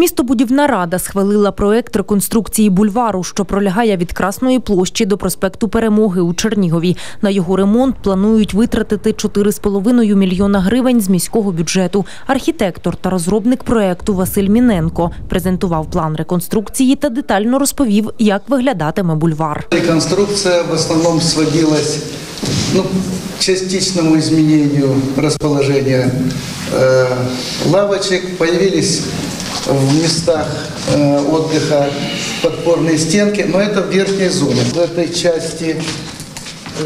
Містобудівна рада схвалила проект реконструкції бульвару, що пролягає від Красної площі до проспекту Перемоги у Чернігові. На його ремонт планують витратити 4,5 мільйона гривень з міського бюджету. Архітектор та розробник проекту Василь Міненко презентував план реконструкції та детально розповів, як виглядатиме бульвар. Реконструкция в основном сводилась ну, к частичному изменению расположения э. Появились в местах э, отдыха подпорные стенки, но это в верхней зоне. В этой части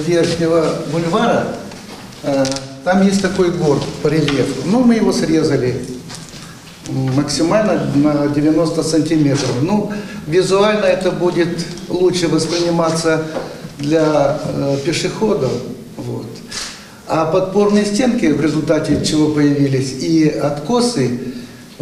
верхнего бульвара э, там есть такой горб по. Ну, мы его срезали максимально на 90 сантиметров. Ну, визуально это будет лучше восприниматься для э, пешеходов. Вот. А подпорные стенки, в результате чего появились, и откосы,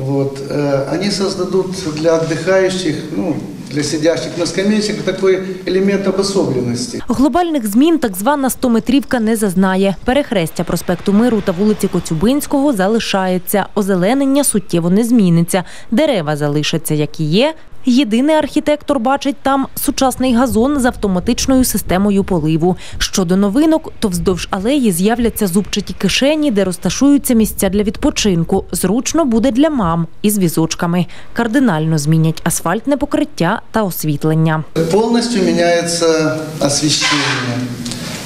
вот, э, они создадут для отдыхающих, ну, для сидящих на скамейках такой элемент обособленности. Глобальних змін так звана стометрівка не зазнає. Перехрестя проспекту Миру та вулиці Коцюбинського залишається. Озеленення суттєво не зміниться. Дерева залишаться, як і є. Єдиний архітектор бачить там сучасний газон з автоматичною системою поливу. Щодо новинок, то вздовж алеї з'являться зубчаті кишені, де розташуються місця для відпочинку. Зручно буде для мам із візочками. Кардинально змінять асфальтне покриття та освітлення. Полностью меняется освещение.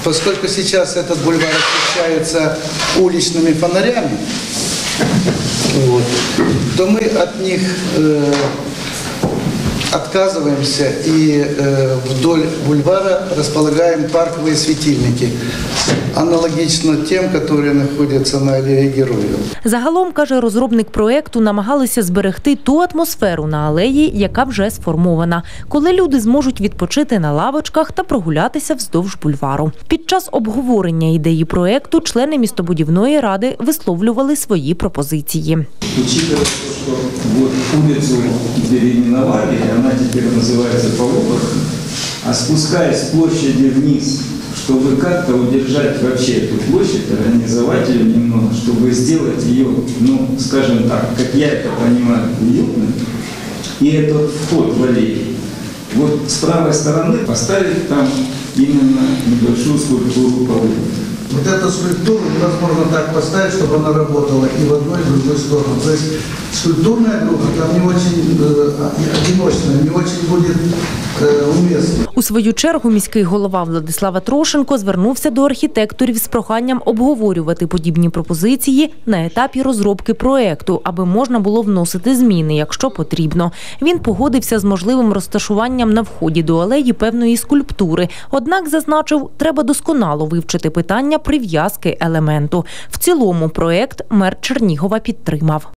Поскольку сейчас этот бульвар освещается уличными фонарями, вот, то мы от них э, отказываемся и э, вдоль бульвара располагаем парковые светильники, аналогично тем, которые находятся на аллее Героев. Загалом, каже розробник проекту, намагалися зберегти ту атмосферу на алеї, яка вже сформована, коли люди зможуть відпочити на лавочках та прогулятися вздовж бульвару. Під час обговорення ідеї проекту члени містобудівної ради висловлювали свої пропозиції. Учитывая то, что вот улицу переименовали, и она теперь называется Полопах, а спускаясь с площади вниз, чтобы как-то удержать вообще эту площадь, организовать ее немного, чтобы сделать ее, ну, скажем так, как я это понимаю, уютной, и этот вход в аллею, вот с правой стороны поставить там именно небольшую скульптуру Полопах. Вот эту скульптуру невозможно так поставить, чтобы она работала и в одну, и в другую сторону. То есть скульптурная группа там не очень э, одиночная, не очень будет э, уместна. У свою чергу міський голова Владислава Трошенко звернувся до архітекторів з проханням обговорювати подібні пропозиції на етапі розробки проекту, аби можна було вносити зміни, якщо потрібно. Він погодився з можливим розташуванням на вході до алеї певної скульптури. Однак зазначив, треба досконало вивчити питання прив'язки елементу. В цілому проект мер Чернігова підтримав.